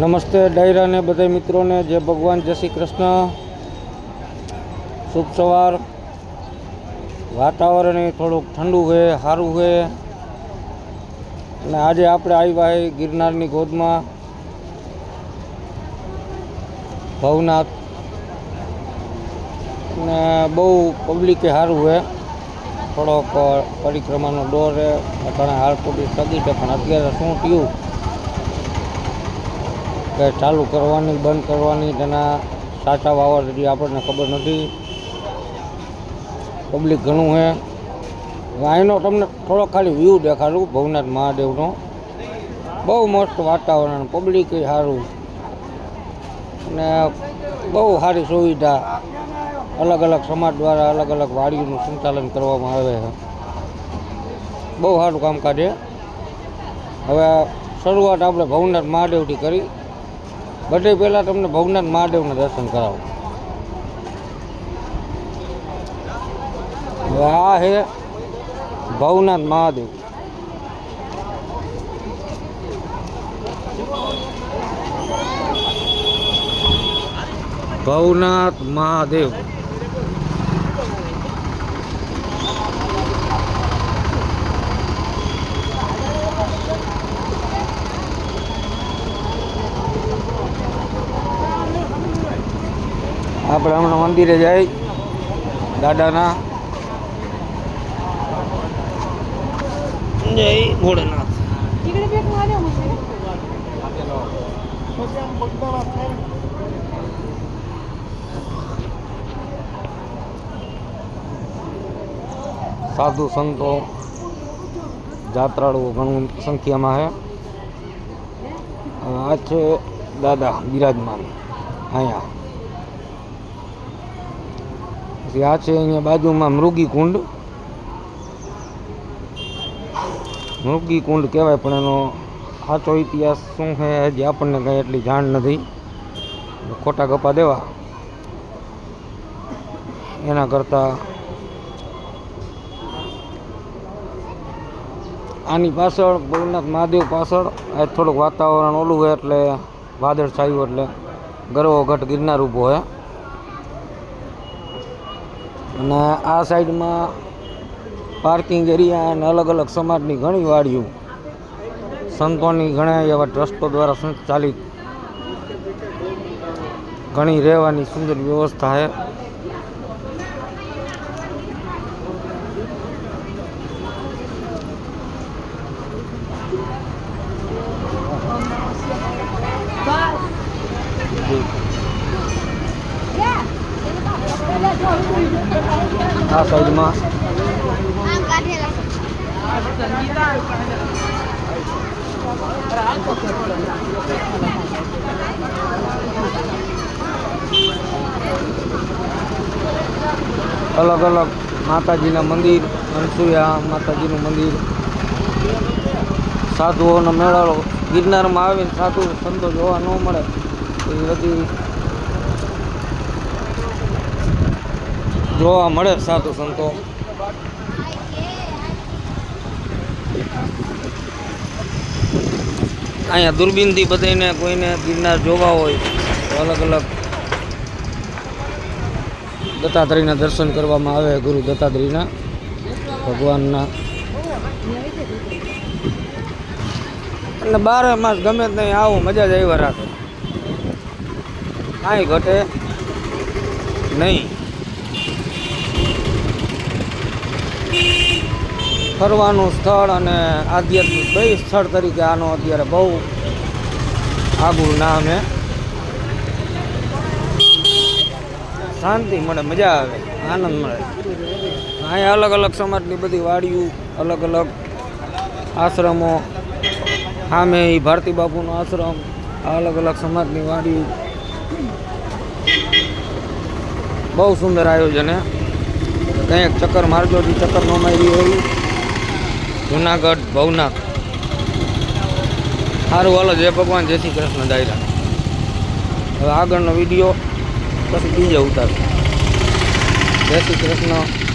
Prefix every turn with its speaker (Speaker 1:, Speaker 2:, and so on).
Speaker 1: નમસ્તે ડાયરાને બધા મિત્રોને, જય ભગવાન, જય શ્રી કૃષ્ણ. શુભ સવાર. વાતાવરણ થોડુંક ઠંડુ છે સારું છે. અને આજે આપણે આવ્યા છે ગિરનારની ગોદમાં. ભવનાથ. ને બહુ પબ્લિકે સારું છે. થોડોક પરિક્રમાનો દોર છે. ઘણા હાર પૂરી સગી છે, પણ અત્યારે શું થયું? કે ચાલુ કરવાની, બંધ કરવાની, તેના સાચા વાવર હજી આપણને ખબર નથી. પબ્લિક ઘણું છે અહીંનો તમને થોડો ખાલી વ્યૂ દેખાડું, ભવનાથ મહાદેવનો. બહુ મસ્ત વાતાવરણ પબ્લિક સારું. અને બહુ સારી સુવિધા. અલગ અલગ સમાજ દ્વારા અલગ અલગ વાડીઓનું સંચાલન કરવામાં આવે છે. બહુ સારું કામકાજ છે. હવે શરૂઆત આપણે ભવનાથ મહાદેવથી કરી. બધે પહેલાં તમને ભવનાથ મહાદેવના દર્શન કરાવો. આ છે ભવનાથ મહાદેવ. ભવનાથ મહાદેવ. આપણે હમણાં મંદિરે જઈ દાદાના. જય ભોળેનાથ. સાધુ સંતો જાત્રાળુઓ ઘણું સંખ્યામાં છે. આ છે દાદા બિરાજમાન અહીંયા. પછી આ છે અહીંયા બાજુમાં મૃગી કુંડ. મૃગી કુંડ કહેવાય, પણ એનો સાચો ઇતિહાસ શું છે હજી આપણને કંઈ એટલી જાણ નથી. ખોટા ગપા દેવા. એના કરતાં આની પાછળ ભવનાથ મહાદેવ પાછળ, આ થોડુંક વાતાવરણ ઓલું હોય એટલે વાદળ છાયું એટલે ગરવો ઘટ ગિરનાર ઊભો હોય અને આ સાઈડમાં પાર્કિંગ એરિયા અને અલગ અલગ સમાજની ઘણી વાડીઓ સંતોની ઘણા એવા ટ્રસ્ટો દ્વારા સંચાલિત ઘણી રહેવાની સુંદર વ્યવસ્થા છે આ સાઈડમાં. અલગ અલગ માતાજીના મંદિર અનસુયા માતાજીનું મંદિર. સાધુઓનો મેળો ગિરનારમાં આવીને સાધુ સંતો જોવા ન મળે. એ બધી જોવા મળે સાધુ સંતો. અહીંયા દૂરબીનથી બધાને કોઈને ગિરનાર જોવા હોય તો અલગ અલગ દત્તાત્રેયના દર્શન કરવામાં આવે ગુરુ દત્તાત્રેયના, ભગવાનના. અને બારે માસ ગમે જ નહીં આવો, મજા જ આવ્યા રાખે. કાંઈ ઘટે નહીં. ફરવાનું સ્થળ અને આધ્યાત્મિક બે સ્થળ તરીકે આનો અત્યારે બહુ આગું નામ શાંતિ મળે, મજા આવે, આનંદ મળે. અહીંયા અલગ અલગ સમાજની બધી વાડીઓ, અલગ અલગ આશ્રમો. સામે એ ભારતી બાપુનો આશ્રમ અલગ અલગ સમાજની વાડીઓ. બહુ સુંદર આયોજન હે. કંઈક ચક્કર મારજો ચક્કર ન મારી હોય. જુનાગઢ, ભવનાથ. સારું હાલો, જય ભગવાન, જય શ્રી કૃષ્ણ, દાયરા. હવે આગળનો વીડિયો પછી બીજે ઉતાર. જય શ્રી કૃષ્ણ.